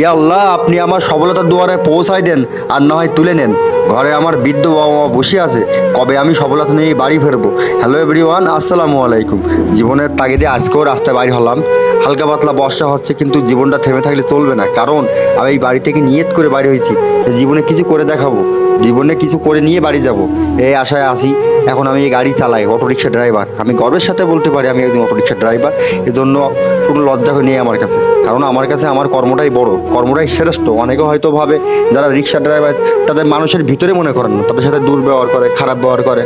ইয়া আল্লাহ, আপনি আমার সফলতার দুয়ারে পৌঁছাই দেন আর না হয় তুলে নেন। ঘরে আমার বৃদ্ধ বাবা মা বসে আছে, কবে আমি সফলতা নিয়ে বাড়ি ফেরবো? হ্যালো এভরিওয়ান আসসালামু আলাইকুম। জীবনের তাগিদে আজকেও রাস্তায় বাইর হলাম। হালকা পাতলা বর্ষা হচ্ছে, কিন্তু জীবনটা থেমে থাকলে চলবে না। কারণ আমি এই বাড়ি থেকে নিয়ত করে বাইরে হয়েছি। জীবনে কিছু করে দেখাবো। জীবনে কিছু করে নিয়ে বাড়ি যাব। এই আশায় আসি, এখন আমি এই গাড়ি চালাই অটোরিক্সা ড্রাইভার। আমি গর্বের সাথে বলতে পারি আমি একজন অটোরিক্সা ড্রাইভার, এজন্য কোনো লজ্জা নেই আমার কাছে। কারণ আমার কাছে আমার কর্মটাই বড়, কর্মটাই শ্রেষ্ঠ। অনেকে হয়তো ভাবে যারা রিক্সা ড্রাইভার, তাদের মানুষের ভিতরে মনে করেন না, তাদের সাথে দুর্ব্যবহার করে, খারাপ ব্যবহার করে।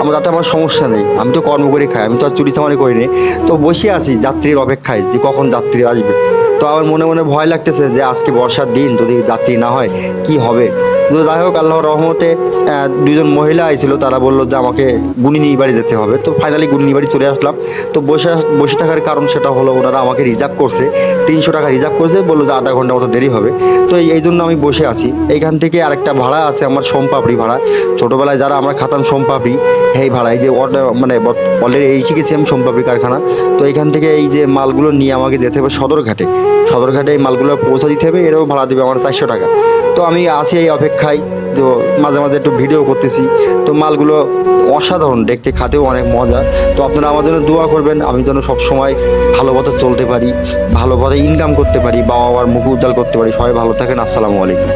আমার তাতে আমার সমস্যা নেই, আমি তো কর্ম করে খাই, আমি তো আর চুরি চামারি করিনি তো বসে আছি যাত্রীর অপেক্ষায় যে কখন যাত্রী আসবে। তো আমার মনে মনে ভয় লাগতেছে যে আজকে বর্ষার দিন, যদি যাত্রী না হয়, কি হবে? তো যাই হোক, আল্লাহর রহমতে দুজন মহিলা আইছিল, তারা বলল যে আমাকে গুনিনি বাড়ি যেতে হবে। তো ফাইনালি গুনিনি বাড়ি চলে আসলাম। তো বসে বসে থাকার কারণ সেটা হলো, ওনারা আমাকে রিজার্ভ করছে, তিনশো টাকা রিজার্ভ করছে, বলল যে আধা ঘণ্টা মতো দেরি হবে। তো এই- এই জন্য আমি বসে আছি। এইখান থেকে আরেকটা ভাড়া আছে, আমার সোমপাপড়ি ভাড়া। ছোটোবেলায় যারা আমরা খাতাম সোমপাপড়ি এই ভাড়া, এই যে অড- মানে অলরেডি এই শিখেছি আমি সোমপাপড়ি কারখানা, তো এখান থেকে এই যে মালগুলো নিয়ে আমাকে যেতে হবে সদরঘাটে। সদরঘাটে এই মালগুলো পৌঁছে দিতে হবে, এরও ভাড়া দেবে আমার চারশো টাকা। তো আমি আছি এই অপেক্ষায়, তো মাঝে মাঝে একটু ভিডিও করতেছি। তো মালগুলো অসাধারণ, দেখতে খাতেও অনেক মজা। তো আপনারা আমার জন্য দোয়া করবেন, আমি যেন সবসময় ভালো পথে চলতে পারি, ভালো পথে ইনকাম করতে পারি বাবা মার মুখ উজ্জ্বল করতে পারি। সবাই ভালো থাকেন, আসসালামু আলাইকুম।